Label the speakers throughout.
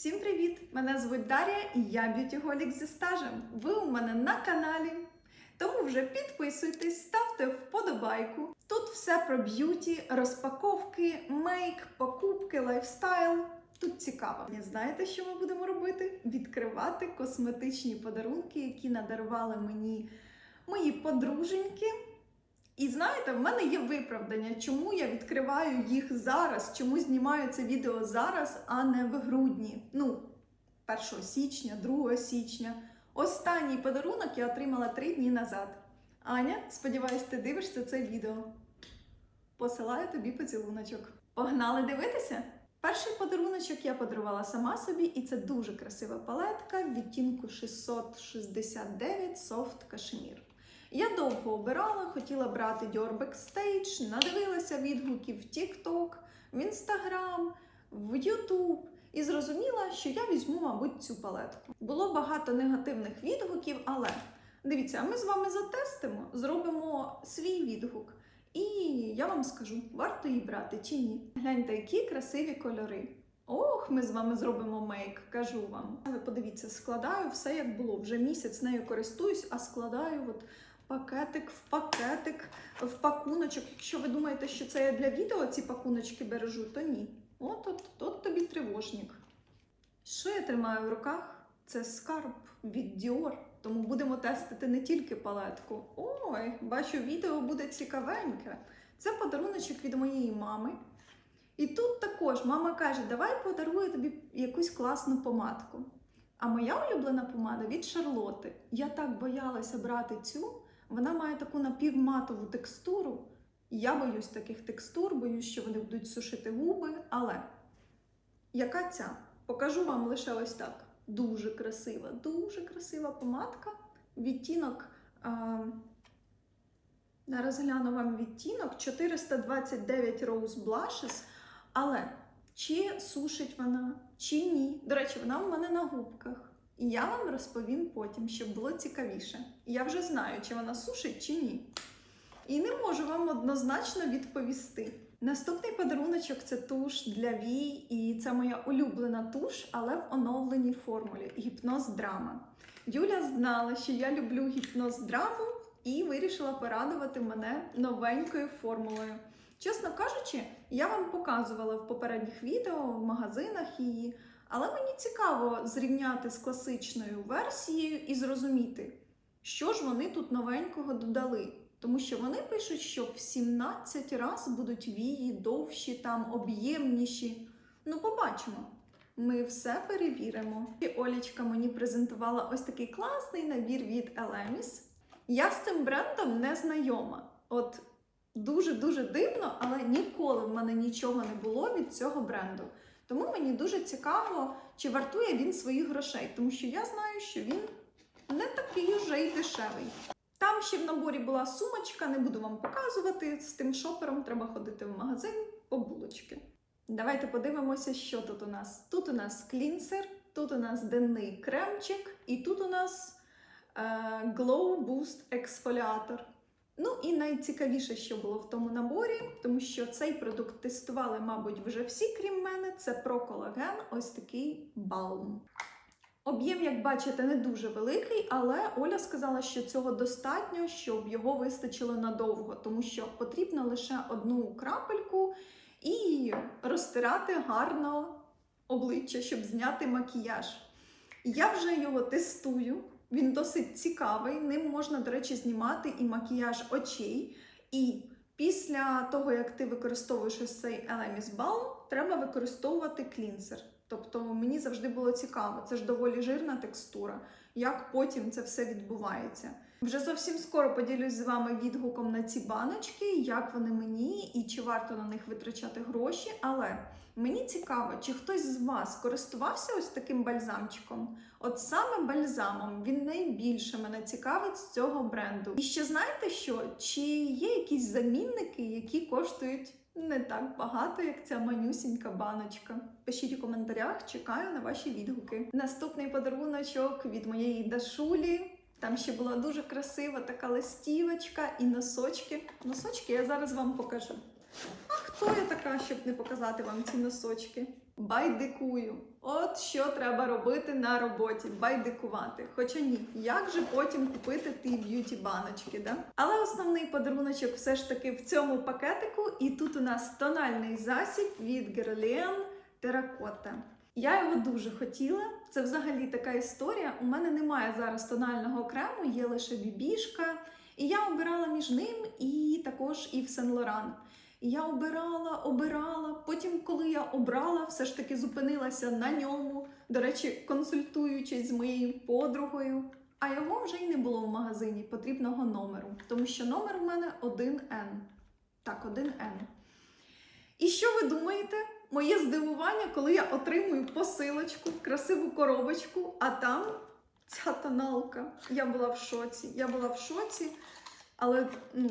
Speaker 1: Всім привіт! Мене звуть Дар'я і я б'ютіголік зі стажем. Ви у мене на каналі. Тому вже підписуйтесь, ставте вподобайку. Тут все про б'юті, розпаковки, мейк, покупки, лайфстайл. Тут цікаво. І знаєте, що ми будемо робити? Відкривати косметичні подарунки, які надарували мені мої подруженьки. І знаєте, в мене є виправдання, чому я відкриваю їх зараз, чому знімаю це відео зараз, а не в грудні. Ну, 1 січня, 2 січня. Останній подарунок я отримала 3 дні назад. Аня, сподіваюсь, ти дивишся це відео. Посилаю тобі поцілуночок. Погнали дивитися? Перший подаруночок я подарувала сама собі, і це дуже красива палетка в відтінку 669 Soft Cashmere. Я довго обирала, хотіла брати Dior Backstage, надивилася відгуків в TikTok, в Instagram, в YouTube і зрозуміла, що я візьму, мабуть, цю палетку. Було багато негативних відгуків, але дивіться, ми з вами затестимо, зробимо свій відгук. І я вам скажу, варто її брати чи ні. Гляньте, які красиві кольори. Ох, ми з вами зробимо мейк, кажу вам. Ви подивіться, складаю все як було. Вже місяць нею користуюсь, а складаю от пакетик в пакетик, в пакуночок. Якщо ви думаєте, що це я для відео ці пакуночки бережу, то ні. От от, от тобі тривожник. Що я тримаю в руках? Це скарб від Dior. Тому будемо тестити не тільки палетку. Ой, бачу, відео буде цікавеньке. Це подаруночок від моєї мами. І тут також мама каже: давай подарую тобі якусь класну помадку. А моя улюблена помада від Шарлоти. Я так боялася брати цю. Вона має таку напівматову текстуру. Я боюсь таких текстур, боюсь, що вони будуть сушити губи. Але яка ця? Покажу вам лише ось так. Дуже красива, дуже красива помадка. Відтінок. А... Зараз гляну вам відтінок 429 Rose Blushes. Але чи сушить вона, чи ні. До речі, вона в мене на губках. І я вам розповім потім, щоб було цікавіше. Я вже знаю, чи вона сушить, чи ні. І не можу вам однозначно відповісти. Наступний подаруночок це туш для вій, і це моя улюблена туш, але в оновленій формулі гіпноз драма. Юля знала, що я люблю гіпноз драму і вирішила порадувати мене новенькою формулою. Чесно кажучи, я вам показувала в попередніх відео в магазинах її, але мені цікаво зрівняти з класичною версією і зрозуміти, що ж вони тут новенького додали. Тому що вони пишуть, що в 17 раз будуть вії довші, там об'ємніші. Ну, побачимо. Ми все перевіримо. І Олічка мені презентувала ось такий класний набір від Elemis. Я з цим брендом не знайома. От дуже-дуже дивно, але ніколи в мене нічого не було від цього бренду. Тому мені дуже цікаво, чи вартує він своїх грошей, тому що я знаю, що він не такий уже й дешевий. Там ще в наборі була сумочка, не буду вам показувати. З тим шопером треба ходити в магазин по булочки. Давайте подивимося, що тут у нас. Тут у нас клінсер, тут у нас денний кремчик, і тут у нас е, Glow Boost ексфоліатор. Ну і найцікавіше, що було в тому наборі, тому що цей продукт тестували, мабуть, вже всі, крім мене. Це про колаген, ось такий балм. Об'єм, як бачите, не дуже великий, але Оля сказала, що цього достатньо, щоб його вистачило надовго, тому що потрібно лише одну крапельку і розтирати гарно обличчя, щоб зняти макіяж. Я вже його тестую. Він досить цікавий. Ним можна, до речі, знімати і макіяж очей. І після того, як ти використовуєш ось цей Elemis Balm, треба використовувати клінсер. Тобто мені завжди було цікаво, це ж доволі жирна текстура, як потім це все відбувається. Вже зовсім скоро поділюсь з вами відгуком на ці баночки, як вони мені і чи варто на них витрачати гроші. Але мені цікаво, чи хтось з вас користувався ось таким бальзамчиком? От саме бальзамом він найбільше мене цікавить з цього бренду. І ще знаєте що? Чи є якісь замінники, які коштують не так багато, як ця манюсінька баночка. Пишіть у коментарях, чекаю на ваші відгуки. Наступний подаруночок від моєї Дашулі. Там ще була дуже красива така листівочка і носочки. Носочки я зараз вам покажу. А хто я така, щоб не показати вам ці носочки? Байдикую. От що треба робити на роботі, байдикувати. Хоча ні, як же потім купити ті б'юті баночки, да? Але основний подаруночок все ж таки в цьому пакетику, і тут у нас тональний засіб від Guerlain Terracotta. Я його дуже хотіла. Це взагалі така історія. У мене немає зараз тонального крему, є лише бібішка. І я обирала між ним і також і в Сен Лоран. І я обирала, обирала. Потім, коли я обрала, все ж таки зупинилася на ньому. До речі, консультуючись з моєю подругою. А його вже й не було в магазині потрібного номеру, тому що номер у мене 1N. Так, 1N. І що ви думаєте? Моє здивування, коли я отримую посилочку, красиву коробочку, а там ця тоналка. Я була в шоці. Я була в шоці, але ну,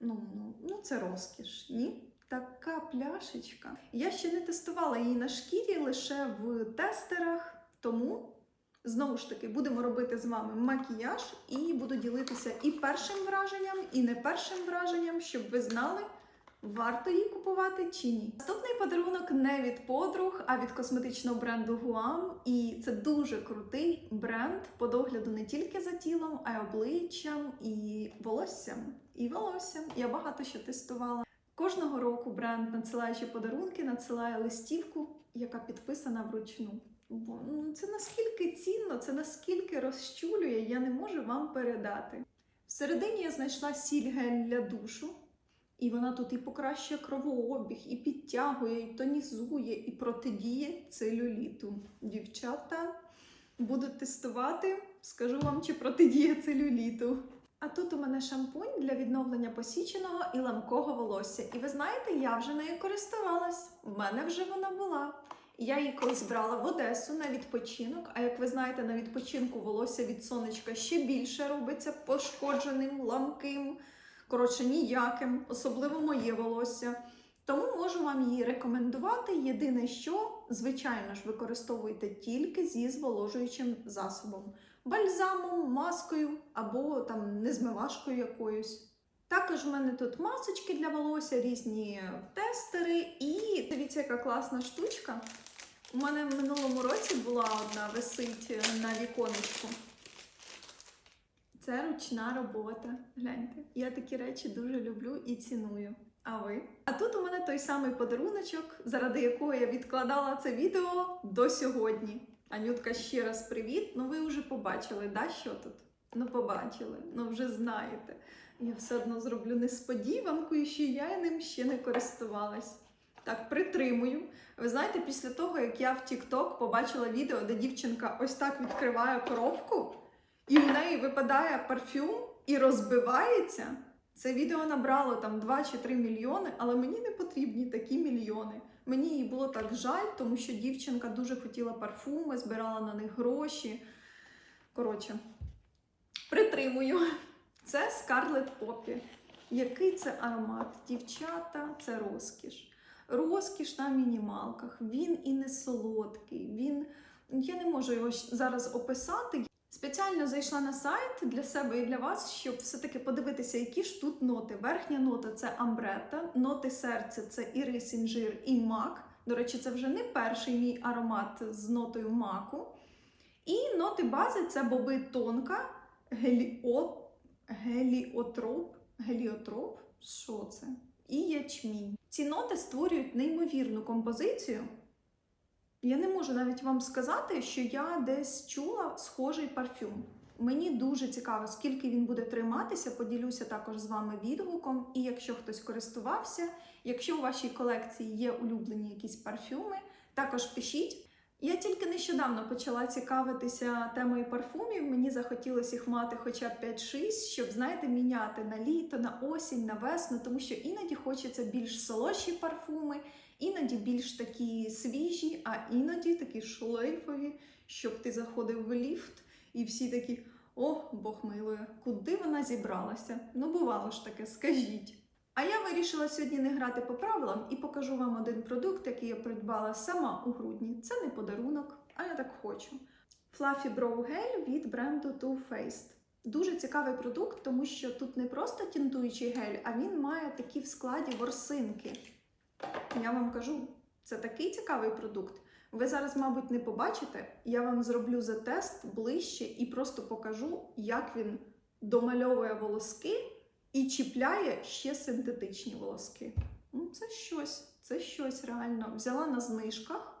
Speaker 1: ну, ну, ну це розкіш, ні? Така пляшечка. Я ще не тестувала її на шкірі лише в тестерах, тому знову ж таки будемо робити з вами макіяж і буду ділитися і першим враженням, і не першим враженням, щоб ви знали, варто її купувати чи ні. Наступний подарунок не від подруг, а від косметичного бренду Guam. І це дуже крутий бренд по догляду не тільки за тілом, а й обличчям і волоссям. І волоссям. Я багато що тестувала. Кожного року бренд, надсилаючи подарунки, надсилає листівку, яка підписана вручну. Бо ну, це наскільки цінно, це наскільки розчулює, я не можу вам передати. Всередині я знайшла сіль гель для душу, і вона тут і покращує кровообіг, і підтягує, і тонізує, і протидіє целюліту. Дівчата, буду тестувати, скажу вам, чи протидіє целюліту. А тут у мене шампунь для відновлення посіченого і ламкого волосся. І ви знаєте, я вже нею користувалась. В мене вже вона була. Я її колись брала в Одесу на відпочинок. А як ви знаєте, на відпочинку волосся від сонечка ще більше робиться пошкодженим, ламким, коротше, ніяким, особливо моє волосся. Тому можу вам її рекомендувати. Єдине, що, звичайно ж, використовуйте тільки зі зволожуючим засобом, бальзамом, маскою або там незмивашкою якоюсь. Також в мене тут масочки для волосся, різні тестери. І дивіться, яка класна штучка. У мене в минулому році була одна висить на віконечку. Це ручна робота. Гляньте. Я такі речі дуже люблю і ціную. А ви? А тут у мене той самий подаруночок, заради якого я відкладала це відео до сьогодні. Анютка, ще раз привіт. Ну ви вже побачили, да, що тут? Ну, побачили, ну вже знаєте. Я все одно зроблю несподіванку, і що я ним ще не користувалась. Так, притримую. Ви знаєте, після того, як я в TikTok побачила відео, де дівчинка ось так відкриває коробку, і в неї випадає парфюм і розбивається. Це відео набрало там 2 чи 3 мільйони, але мені не потрібні такі мільйони. Мені її було так жаль, тому що дівчинка дуже хотіла парфуми, збирала на них гроші. Коротше, притримую. Це Scarlet Poppy. Який це аромат? Дівчата, це розкіш. Розкіш на мінімалках. Він і не солодкий. Він. Я не можу його зараз описати. Спеціально зайшла на сайт для себе і для вас, щоб все-таки подивитися, які ж тут ноти. Верхня нота це амбрета, ноти серця це ірис, інжир і мак. До речі, це вже не перший мій аромат з нотою маку. І ноти бази це боби тонка, геліот, геліотроп, геліотроп, що це? І ячмінь. Ці ноти створюють неймовірну композицію. Я не можу навіть вам сказати, що я десь чула схожий парфюм. Мені дуже цікаво, скільки він буде триматися. Поділюся також з вами відгуком. І якщо хтось користувався, якщо у вашій колекції є улюблені якісь парфюми, також пишіть. Я тільки нещодавно почала цікавитися темою парфумів. Мені захотілося їх мати хоча б 5-6, щоб, знаєте, міняти на літо, на осінь, на весну, тому що іноді хочеться більш солодші парфуми, іноді більш такі свіжі, а іноді такі шлейфові, щоб ти заходив в ліфт і всі такі: о, Бог милує, куди вона зібралася? Ну, бувало ж таке, скажіть. А я вирішила сьогодні не грати по правилам і покажу вам один продукт, який я придбала сама у грудні. Це не подарунок, а я так хочу. Fluffy Brow Gel від бренду Too Faced. Дуже цікавий продукт, тому що тут не просто тінтуючий гель, а він має такі в складі ворсинки. Я вам кажу, це такий цікавий продукт. Ви зараз, мабуть, не побачите. Я вам зроблю за тест ближче і просто покажу, як він домальовує волоски і чіпляє ще синтетичні волоски. Ну, це щось, це щось реально. Взяла на знижках.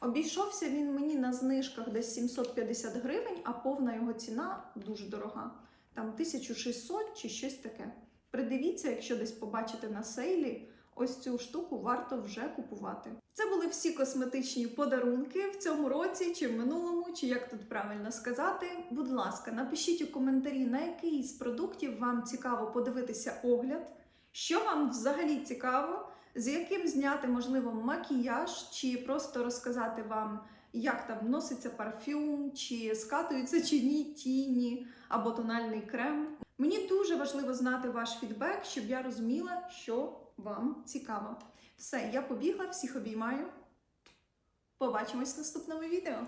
Speaker 1: Обійшовся він мені на знижках десь 750 гривень, а повна його ціна дуже дорога. Там 1600 чи щось таке. Придивіться, якщо десь побачите на сейлі, ось цю штуку варто вже купувати. Це були всі косметичні подарунки в цьому році, чи в минулому, чи як тут правильно сказати. Будь ласка, напишіть у коментарі, на який з продуктів вам цікаво подивитися огляд, що вам взагалі цікаво, з яким зняти, можливо, макіяж, чи просто розказати вам, як там носиться парфюм, чи скатуються чи ні тіні або тональний крем. Мені дуже важливо знати ваш фідбек, щоб я розуміла, що вам цікаво. Все, я побігла, всіх обіймаю. Побачимось в наступному відео.